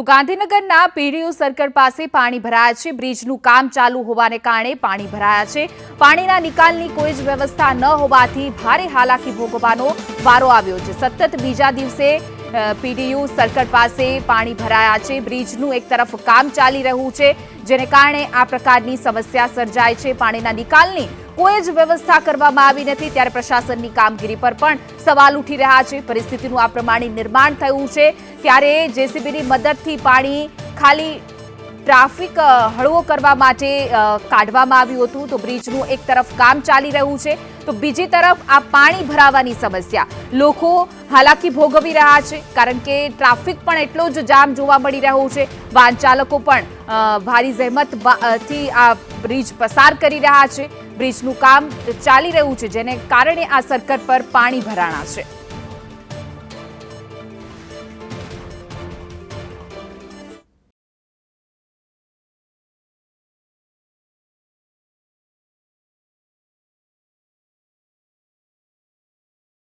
તો ગાંધીનગરના PDU circle પાસે પાણી ભરાયા છે. બ્રિજનું કામ ચાલુ હોવાને કારણે પાણી ભરાયા છે. પાણીના નિકાલની કોઈ જ વ્યવસ્થા ન હોવાથી ભારે હાલાકી ભોગવવાનો વારો આવ્યો છે. સતત બીજા દિવસે પીડીયુ સર્કલ પાસે પાણી ભરાયા છે. બ્રિજનું એક તરફ કામ ચાલી રહ્યું છે, જેને કારણે આ પ્રકારની સમસ્યા સર્જાય છે. પાણીના નિકાલની કોઈ જ વ્યવસ્થા કરવામાં આવી નથી. ત્યારે પ્રશાસનની કામગીરી પર પણ સવાલ ઉઠી રહ્યા છે. પરિસ્થિતિનું આ પ્રમાણે નિર્માણ થયું છે. ત્યારે જેસીબીની મદદથી પાણી ખાલી ટ્રાફિક હળવો કરવા માટે કાઢવામાં આવ્યું હતું. તો બ્રિજનું એક તરફ કામ ચાલી રહ્યું છે. તો બીજી તરફ આ પાણી ભરાવાની સમસ્યા. લોકો હાલાકી ભોગવી રહ્યા છે. કારણ કે ટ્રાફિક પણ એટલો જ જામ જોવા મળી રહ્યો છે. વાહન ચાલકો પણ ભારી જહેમત બા- અ, થી આ બ્રિજ પસાર કરી રહ્યા છે. બ્રિજનું કામ ચાલી રહ્યું છે જેને કારણે આ સર્કલ પર પાણી ભરાણા છે.